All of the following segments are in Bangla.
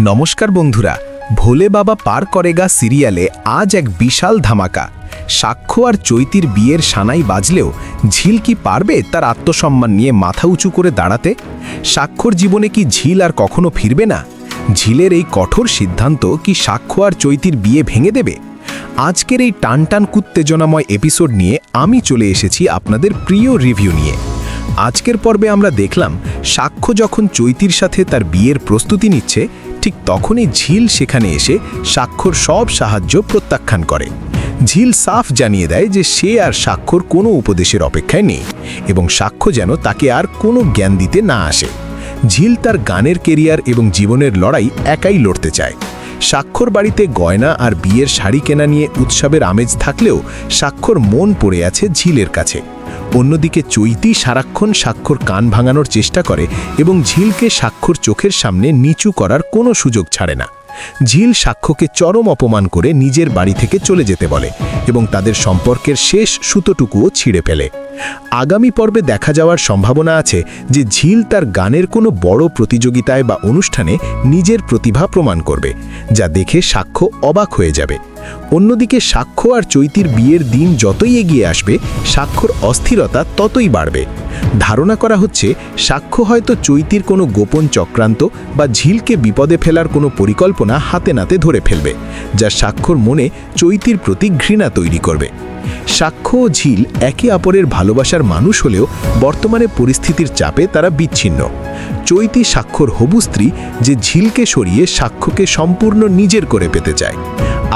নমস্কার বন্ধুরা, ভোলে বাবা পার করেগা সিরিয়ালে আজ এক বিশাল ধামাকা। সাক্ষ্য আর চৈতির বিয়ের সানাই বাজলেও ঝিল কি পারবে তার আত্মসম্মান নিয়ে মাথা উঁচু করে দাঁড়াতে? সাক্ষর জীবনে কি ঝিল আর কখনো ফিরবে না? ঝিলের এই কঠোর সিদ্ধান্ত কি সাক্ষ্য আর চৈতির বিয়ে ভেঙে দেবে? আজকের এই টানটান উত্তেজনাময় এপিসোড নিয়ে আমি চলে এসেছি আপনাদের প্রিয় রিভিউ নিয়ে। আজকের পর্বে আমরা দেখলাম, সাক্ষ্য যখন চৈতির সাথে তার বিয়ের প্রস্তুতি নিচ্ছে ঠিক তখনই ঝিল সেখানে এসে সাক্ষর সব সাহায্য প্রত্যাখ্যান করে। ঝিল সাফ জানিয়ে দেয় যে সে আর সাক্ষর কোনো উপদেশের অপেক্ষায় নেই এবং সাক্ষ্য যেন তাকে আর কোনো জ্ঞান দিতে না আসে। ঝিল তার গানের কেরিয়ার এবং জীবনের লড়াই একাই লড়তে চায়। স্বাক্ষর বাড়িতে গয়না আর বিয়ের শাড়ি কেনা নিয়ে উৎসবের আমেজ থাকলেও স্বাক্ষর মন পড়ে আছে ঝিলের কাছে। অন্যদিকে চৈতি সারাক্ষণ স্বাক্ষর কান ভাঙানোর চেষ্টা করে এবং ঝিলকে স্বাক্ষর চোখের সামনে নিচু করার কোনো সুযোগ ছাড়ে না। ঝিল সাক্ষ্যকে চরম অপমান করে নিজের বাড়ি থেকে চলে যেতে বলে এবং তাদের সম্পর্কের শেষ সুতোটুকুও ছিঁড়ে ফেলে। আগামী পর্বে দেখা যাওয়ার সম্ভাবনা আছে যে ঝিল তার গানের কোনো বড় প্রতিযোগিতায় বা অনুষ্ঠানে নিজের প্রতিভা প্রমাণ করবে, যা দেখে সাক্ষ্য অবাক হয়ে যাবে। অন্যদিকে সাক্ষ্য আর চৈতির বিয়ের দিন যতই এগিয়ে আসবে, সাক্ষ্যর অস্থিরতা ততই বাড়বে। ধারণা করা হচ্ছে, সাক্ষ্য হয়তো চৈতির কোনো গোপন চক্রান্ত বা ঝিলকে বিপদে ফেলার কোনো পরিকল্পনা হাতে নাতে ধরে ফেলবে, যা সাক্ষ্যর মনে চৈতির প্রতি ঘৃণা তৈরি করবে। সাক্ষ্য ও ঝিল একে অপরের ভালোবাসার মানুষ হলেও বর্তমানে পরিস্থিতির চাপে তারা বিচ্ছিন্ন। চৈতি সাক্ষর হবু স্ত্রী যে ঝিলকে সরিয়ে সাক্ষ্যকে সম্পূর্ণ নিজের করে পেতে চায়।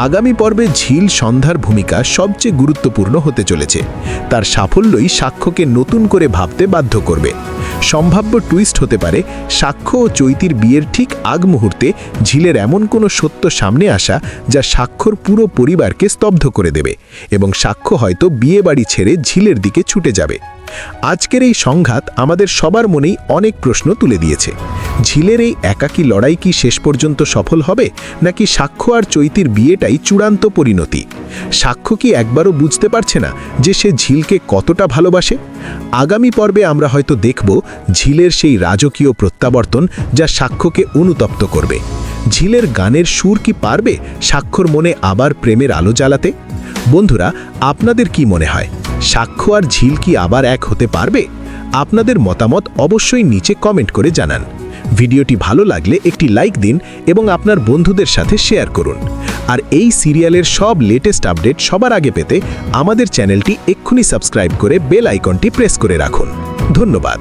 আগামী পর্বে ঝিল সন্ধ্যার ভূমিকা সবচেয়ে গুরুত্বপূর্ণ হতে চলেছে। তার সাফল্যই সাক্ষ্যকে নতুন করে ভাবতে বাধ্য করবে। সম্ভাব্য টুইস্ট হতে পারে, সাক্ষ্য ও চৈতির বিয়ের ঠিক আগ মুহূর্তে ঝিলের এমন কোনো সত্য সামনে আসা যা সাক্ষর পুরো পরিবারকে স্তব্ধ করে দেবে এবং সাক্ষ্য হয়তো বিয়ে বাড়ি ছেড়ে ঝিলের দিকে ছুটে যাবে। আজকের এই সংঘাত আমাদের সবার মনেই অনেক প্রশ্ন তুলে দিয়েছে। ঝিলের এই একাকী লড়াই কি শেষ পর্যন্ত সফল হবে, নাকি সাক্ষ্য আর চৈতির বিয়েটাই চূড়ান্ত পরিণতি? সাক্ষ্য কি একবারও বুঝতে পারছে না যে সে ঝিলকে কতটা ভালোবাসে? আগামী পর্বে আমরা হয়তো দেখব ঝিলের সেই রাজকীয় প্রত্যাবর্তন যা সাক্ষ্যকে অনুতপ্ত করবে। ঝিলের গানের সুর কি পারবে সাক্ষর মনে আবার প্রেমের আলো জ্বালাতে? বন্ধুরা, আপনাদের কি মনে হয়? সাক্ষ্য আর ঝিল কি আবার এক হতে পারবে? আপনাদের মতামত অবশ্যই নিচে কমেন্ট করে জানান। ভিডিওটি ভালো লাগলে একটি লাইক দিন এবং আপনার বন্ধুদের সাথে শেয়ার করুন। আর এই সিরিয়ালের সব লেটেস্ট আপডেট সবার আগে পেতে আমাদের চ্যানেলটি এক্ষুনি সাবস্ক্রাইব করে বেল আইকনটি প্রেস করে রাখুন। ধন্যবাদ।